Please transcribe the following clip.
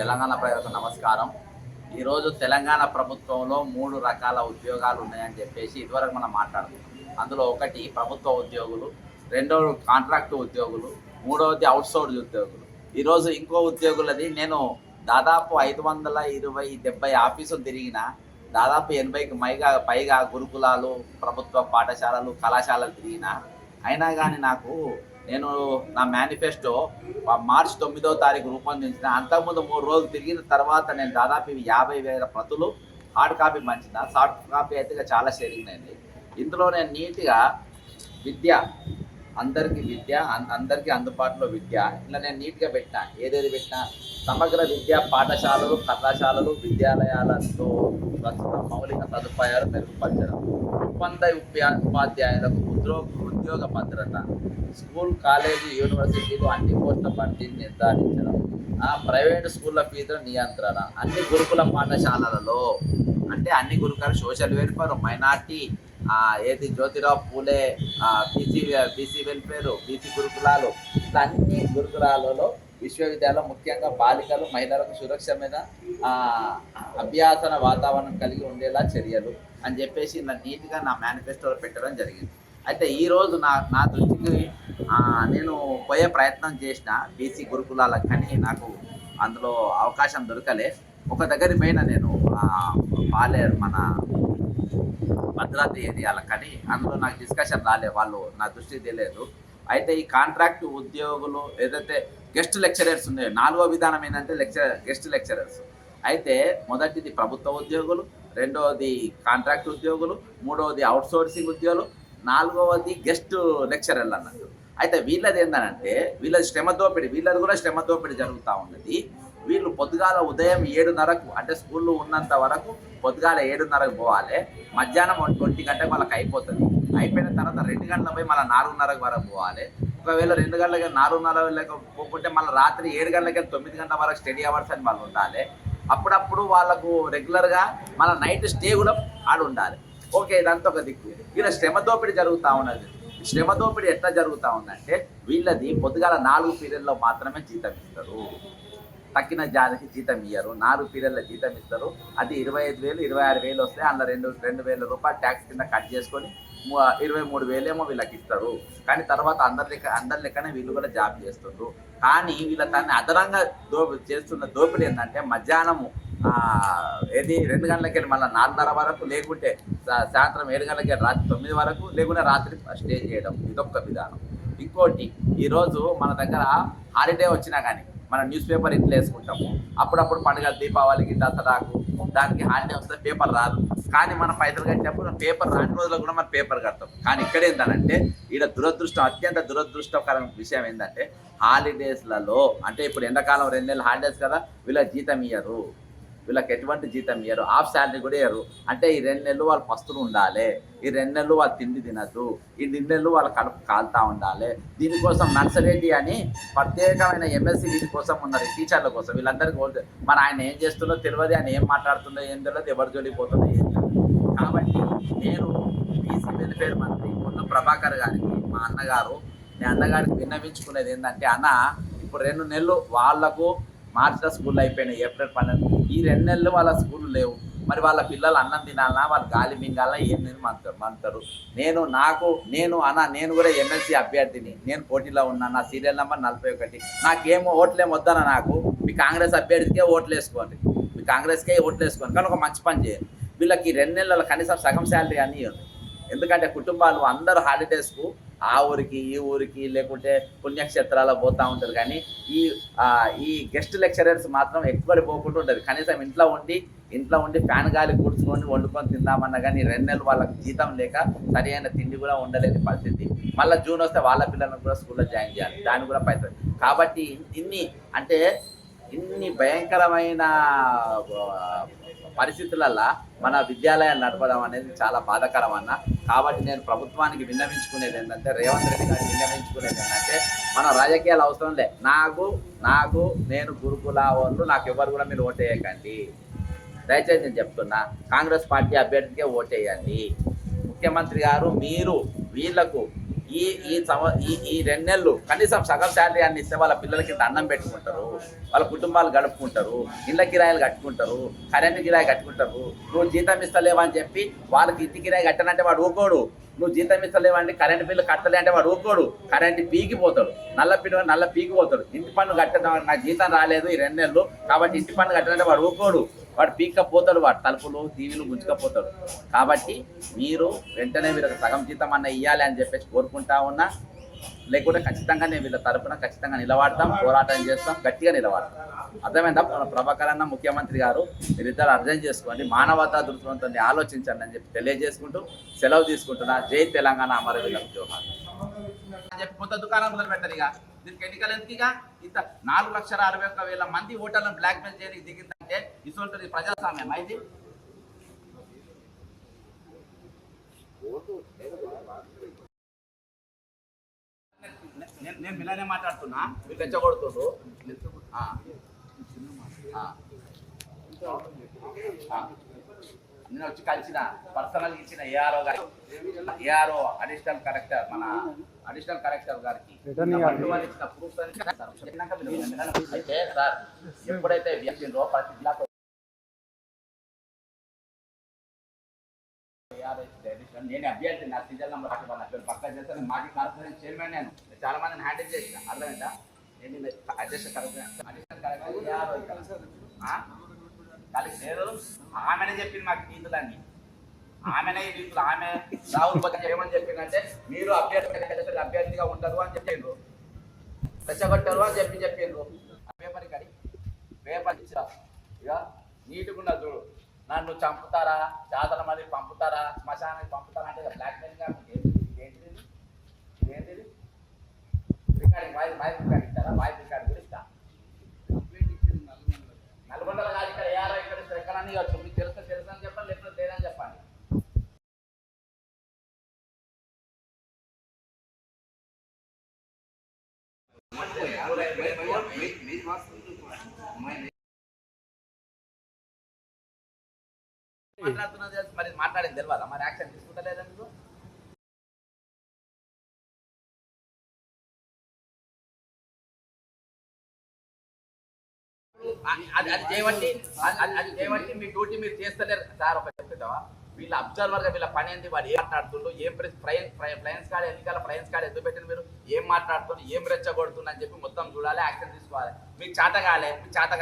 తెలంగాణ ప్రజలకు నమస్కారం. ఈరోజు తెలంగాణ ప్రభుత్వంలో మూడు రకాల ఉద్యోగాలు ఉన్నాయని చెప్పేసి ఇదివరకు మనం మాట్లాడుతున్నాం అందులో ఒకటి ప్రభుత్వ ఉద్యోగులు రెండవది కాంట్రాక్ట్ ఉద్యోగులు మూడవది అవుట్సోర్స్ ఉద్యోగులు. ఈరోజు ఇంకో ఉద్యోగులది నేను దాదాపు ఐదు వందల ఇరవై డెబ్బై ఆఫీసులు తిరిగిన దాదాపు ఎనభైకి పైగా పైగా గురుకులాలు ప్రభుత్వ పాఠశాలలు కళాశాలలు తిరిగిన. అయినా కానీ నాకు నేను నా మేనిఫెస్టో మార్చి తొమ్మిదో తారీఖు రూపొందించిన అంతకుముందు మూడు రోజులు తిరిగిన తర్వాత నేను దాదాపు యాభై వేల ప్రతులు హార్డ్ కాపీ మంచిన సాఫ్ట్ కాపీ అయితే చాలా షేరింగ్ అయింది ఇందులో నేను నీట్గా విద్య అందరికీ విద్య అందరికీ అందుబాటులో విద్య ఇలా నేను నీట్గా పెట్టిన. ఏదేది పెట్టినా సమగ్ర విద్యా పాఠశాలలు కళాశాలలు విద్యాలయాలతో ప్రస్తుత మౌలిక సదుపాయాలు మెరుగుపరచడం ఒప్పంద ఉపాధ్యాయులకు ఉద్యోగ ఉద్యోగ భద్రత స్కూల్ కాలేజీ యూనివర్సిటీలు అన్ని పోస్టుల భర్తీని నిర్ధారించడం ఆ ప్రైవేట్ స్కూళ్ళ ఫీజుల నియంత్రణ అన్ని గురుకుల పాఠశాలలలో అంటే అన్ని గురుకుల సోషల్ వెల్ఫేర్ మైనార్టీ ఏది Jyotirao Phule BC BC welfare BC గురుకులాలు ఇట్లా అన్ని గురుకులాలలో విశ్వవిద్యాలయం ముఖ్యంగా బాలికలు మహిళలకు సురక్ష మీద అభ్యాసన వాతావరణం కలిగి ఉండేలా చర్యలు అని చెప్పేసి నా నీట్గా నా మేనిఫెస్టోలో పెట్టడం జరిగింది. అయితే ఈరోజు నా నా దృష్టికి నేను పోయే ప్రయత్నం చేసిన బీసీ గురుకులాలకు కానీ నాకు అందులో అవకాశం దొరకలే. ఒక దగ్గర పోయిన నేను బాలేరు పాలేరు మన భద్రాద్రి ఏరియాలకు కానీ అందులో నాకు డిస్కషన్ రాలే. వాళ్ళు నా దృష్టికి తెలియదు. అయితే ఈ కాంట్రాక్ట్ ఉద్యోగులు ఏదైతే గెస్ట్ లెక్చరర్స్ ఉన్నాయో నాలుగో విధానం ఏంటంటే లెక్చర్ గెస్ట్ లెక్చరర్స్. అయితే మొదటిది ప్రభుత్వ ఉద్యోగులు రెండవది కాంట్రాక్ట్ ఉద్యోగులు మూడవది అవుట్సోర్సింగ్ ఉద్యోగులు నాలుగవది గెస్ట్ లెక్చరర్లు అన్నట్టు. అయితే వీళ్ళది ఏంటంటే వీళ్ళది శ్రమ దోపిడీ వీళ్ళది కూడా శ్రమ దోపిడీ జరుగుతూ ఉన్నది. వీళ్ళు పొద్దుగాల ఉదయం ఏడున్నరకు అంటే స్కూల్లో ఉన్నంత వరకు పొద్దుగాల ఏడున్నరకు పోవాలి. మధ్యాహ్నం ట్వంటీ ఒంటి గంటకు వాళ్ళకి అయిపోతుంది. అయిపోయిన తర్వాత రెండు గంటల పోయి మళ్ళీ నాలుగున్నరకు వరకు పోవాలి. ఒకవేళ రెండు గంటలకి నాలుగున్నర వెళ్ళక పోకుంటే మళ్ళీ రాత్రి ఏడు గంటలకి తొమ్మిది గంటల వరకు స్టడీ అవర్స్ అని వాళ్ళు ఉండాలి. అప్పుడప్పుడు వాళ్ళకు రెగ్యులర్గా మళ్ళీ నైట్ స్టే కూడా ఆడు ఉండాలి. ఓకే ఇదంతా ఒక దిక్కు. ఇలా శ్రమ దోపిడీ జరుగుతూ ఉన్నది. శ్రమ దోపిడీ ఎట్లా జరుగుతూ ఉందంటే వీళ్ళది పొద్దుగాల నాలుగు పీరియడ్లో మాత్రమే జీతం ఇస్తారు. తక్కిన జాతికి జీతం ఇయ్యరు. నాలుగు పీరియడ్ల జీతం ఇస్తారు. అది ఇరవై ఐదు వేలు ఇరవై ఆరు వేలు వస్తే అందులో రెండు రెండు వేల రూపాయలు ట్యాక్స్ కింద కట్ చేసుకొని ఇరవై మూడు వేలేమో వీళ్ళకి ఇస్తారు. కానీ తర్వాత అందరి లెక్క అందరి లెక్కనే వీళ్ళు కూడా జాబ్ చేస్తుండ్రు. కానీ వీళ్ళ దాన్ని అదనంగా దో చేస్తున్న దోపిడీ ఏంటంటే మధ్యాహ్నము ఏది రెండు గంటలకి వెళ్ళి మళ్ళీ నాలుగున్నర వరకు లేకుంటే సాయంత్రం ఏడు గంటలకి రాత్రి తొమ్మిది వరకు లేకుంటే రాత్రి స్టే చేయడం. ఇదొక విధానం. ఇంకోటి ఈరోజు మన దగ్గర హాలిడే వచ్చినా కానీ మన న్యూస్ పేపర్ ఇంట్లో వేసుకుంటాము. అప్పుడప్పుడు పండుగ దీపావళికి దసరాకు దానికి హాని వస్తే పేపర్ రాదు. కానీ మన పైసలు కట్టినప్పుడు పేపర్ రాని రోజుల్లో కూడా మనం పేపర్ కడతాం. కానీ ఇక్కడ ఏంటంటే ఈడ దురదృష్టం అత్యంత దురదృష్టకరమైన విషయం ఏంటంటే హాలిడేస్లలో అంటే ఇప్పుడు ఎండాకాలం రెండు నెలలు హాలిడేస్ కదా వీళ్ళ జీతం ఇయ్యరు. వీళ్ళకి ఎటువంటి జీతం ఇయ్యరు. హాఫ్ శాలరీ కూడా ఇయ్యరు. అంటే ఈ రెండు నెలలు వాళ్ళు పస్తులు ఉండాలి. ఈ రెండు నెలలు వాళ్ళు తిండి తినద్దు. ఈ రెండు నెలలు వాళ్ళ కడుపు కాలుతా ఉండాలి. దీనికోసం నర్సరెడ్డి అని ప్రత్యేకమైన ఎంఎస్సి వీటి కోసం ఉన్నారు. టీచర్ల కోసం. వీళ్ళందరికీ ఓటు మరి ఆయన ఏం చేస్తుందో తెలియదు ఆయన ఏం మాట్లాడుతుందో ఏం తెలియదు ఎవరు జోలిపోతుందో ఏం తెలియదు కాబట్టి నేను బీసీ వెల్ఫేర్ మంత్రి పొన్న ప్రభాకర్ గారికి మా అన్నగారు మీ అన్నగారికి విన్నవించుకునేది ఏంటంటే అన్న ఇప్పుడు రెండు నెలలు వాళ్ళకు మార్చిలో స్కూల్ అయిపోయినాయి ఏప్రిల్ పన్నెండు. ఈ రెండు నెలలు వాళ్ళ స్కూల్ లేవు. మరి వాళ్ళ పిల్లలు అన్నం తినాలన్నా వాళ్ళు గాలి మింగాలన్నా ఏం నేను మంటారు. నేను నాకు నేను అన్న నేను కూడా ఎమ్మెల్సీ అభ్యర్థిని. నేను పోటీలో ఉన్నా. నా సీరియల్ నెంబర్ నలభై ఒకటి. నాకేమో ఓట్లేం వద్దన్న నాకు. మీ కాంగ్రెస్ అభ్యర్థికే ఓట్లు వేసుకోండి మీ కాంగ్రెస్కే ఓట్లు వేసుకోండి కానీ ఒక మంచి పని చేయండి. వీళ్ళకి రెండు నెలల కనీసం సగం శాలరీ అని ఎందుకంటే కుటుంబాలు అందరూ హాలిడేస్కు ఆ ఊరికి ఈ ఊరికి లేకుంటే పుణ్యక్షేత్రాల పోతూ ఉంటారు కానీ ఈ ఈ గెస్ట్ లెక్చరర్స్ మాత్రం ఎక్కువ పోకుండా ఉంటుంది. కనీసం ఇంట్లో ఉండి ఇంట్లో ఉండి ఫ్యాన్ గాలి కూర్చుకొని వండుకొని తిందామన్నా కానీ రెండు నెలలు వాళ్ళకి జీతం లేక సరి అయిన తిండి కూడా ఉండలేని పరిస్థితి. మళ్ళీ జూన్ వస్తే వాళ్ళ పిల్లలను కూడా స్కూల్లో జాయిన్ చేయాలి. దాని కూడా పైసలు. కాబట్టి ఇన్ని అంటే ఇన్ని భయంకరమైన పరిస్థితులల్లో మన విద్యాలయాలు నడపడం అనేది చాలా బాధకరం అన్న. కాబట్టి నేను ప్రభుత్వానికి విన్నవించుకునేది ఏంటంటే రేవంత్ రెడ్డి గారికి విన్నవించుకునేది ఏంటంటే మన రాజకీయాలు అవసరం లే. నాకు నాకు నేను గురుకుల వాళ్ళు నాకు ఎవరు కూడా మీరు ఓటేయకండి. దయచేసి నేను చెప్తున్నా కాంగ్రెస్ పార్టీ అభ్యర్థికే ఓటేయండి. ముఖ్యమంత్రి గారు మీరు వీళ్ళకు ఈ ఈ సంవ ఈ ఈ రెండు నెలలు కనీసం సగం శాలరీ అన్ని ఇస్తే వాళ్ళ పిల్లలకి అన్నం పెట్టుకుంటారు వాళ్ళ కుటుంబాలు గడుపుకుంటారు ఇళ్ళ కిరాయిలు కట్టుకుంటారు కరెంటు కిరాయి కట్టుకుంటారు నువ్వు జీతం ఇస్తలేవా అని చెప్పి వాళ్ళకి ఇంటి కిరాయి కట్టనంటే వాడు ఊకోడు. నువ్వు జీతం ఇస్తలేవండి కరెంట్ బిల్లు కట్టలే అంటే వాడు ఊకోడు. కరెంట్ పీకిపోతాడు. నల్ల పిల్లలు నల్ల పీకిపోతాడు. ఇంటి పన్ను కట్టడం నాకు జీతం రాలేదు ఈ రెండు నెలలు కాబట్టి ఇంటి పన్ను కట్టాలంటే వాడు ఊకోడు. వాడు పీక్కపోతాడు వాడు తలుపులు టీవీలు గుంజుకపోతాడు. కాబట్టి మీరు వెంటనే వీళ్ళకి సగం జీతం అన్న ఇవ్వాలి అని చెప్పేసి కోరుకుంటా ఉన్నా లేకుంటే ఖచ్చితంగా నేను వీళ్ళ తరపున ఖచ్చితంగా నిలబడతాం పోరాటం చేస్తాం గట్టిగా నిలబడతాం. అర్థమైందా? మన ప్రభాకర్ అన్న ముఖ్యమంత్రి గారు మీరిద్దరు అర్థం చేసుకోండి మానవతా దృష్టితో ఆలోచించండి అని చెప్పి తెలియజేసుకుంటూ సెలవు తీసుకుంటున్నా. జై తెలంగాణ అమరవీరుల ఉద్యోగాలు. అని చెప్పి కొత్త దుకాణం మొదలు పెట్టారు ఇక. దీనికి ఎన్నికలు ఎందుకు ఇక ఇంత నాలుగు లక్షల అరవై ఒక్క వేల మంది ఓటర్లను బ్లాక్ మెయిల్ చేయడానికి దిగిందంటే ఇటువంటి ప్రజాస్వామ్యం. ఇది నేను పిల్లనే మాట్లాడుతున్నా. మీరు నేను వచ్చి కలిసిన పర్సనల్ ఇచ్చిన ఏఆర్ఓ గారి. ఏఆర్ఓ అడిషనల్ కలెక్టర్ మన అడిషనల్ కలెక్టర్ గారికి. అయితే సార్ ఎప్పుడైతే వ్యక్తిలో ప్రతి జిల్లాకు నేను అభ్యర్థి నా సీజన్ నెంబర్ అక్కడ నా పేరు పక్క చేస్తాను. మాజీ కార్పొరేషన్ చైర్మన్ నేను. చాలా మందిని హ్యాండిల్ చేసిన. అర్థమైందా? నేను అధ్యక్ష కలెక్టర్ అడిషనల్ కలెక్టర్ లేదు ఆమెనే చెప్పింది మాకు నీతులన్నీ. ఆమెనే ఈ ఆమె రాహుల్ పక్కన ఏమని చెప్పిందంటే మీరు అభ్యర్థి అభ్యర్థిగా ఉండరు అని చెప్పిండ్రు. రెచ్చగొట్టారు అని చెప్పి చెప్పిండ్రు. పేపర్ కడి పేపర్ ఇచ్చా ఇక నీటుకున్న చూడు. నన్ను చంపుతారా? జాతర మంది పంపుతారా? శ్మశానానికి పంపుతారా అంటే బ్లాక్ మెయిల్ ఏంటిది ఏంటిది రికార్డింగ్ వాయిస్ వాయిస్ రికార్డ్ ఇస్తారా? వాయిస్ రికార్డ్ కూడా ఇస్తా. నల్గొండలో కాదు ఇక్కడ ఏఆర్ఓ ఇక్కడ ఇస్తారు మాట్లాడేది తెలియదా మరి యాక్షన్ తీసుకుంటలేదందుకు అది అది చేయబట్టి అది- చేయబట్టి మీ డ్యూటీ మీరు చేస్తలేరు. సార్ ఒక చెప్తావా వీళ్ళ అబ్జర్వర్గా వీళ్ళ పని ఏంది? వాడు ఏం మాట్లాడుతుండో? ఏం ఫ్లయన్స్ కార్డ్ ఎన్నికల ఫ్లయన్స్ కార్డ్ ఎందుకు పెట్టిన మీరు? ఏం మాట్లాడుతున్నారు ఏం రెచ్చగొడుతుండ్రు అని చెప్పి మొత్తం చూడాలి యాక్షన్ తీసుకోవాలి. మీకు చాట కాలే మీకు చేత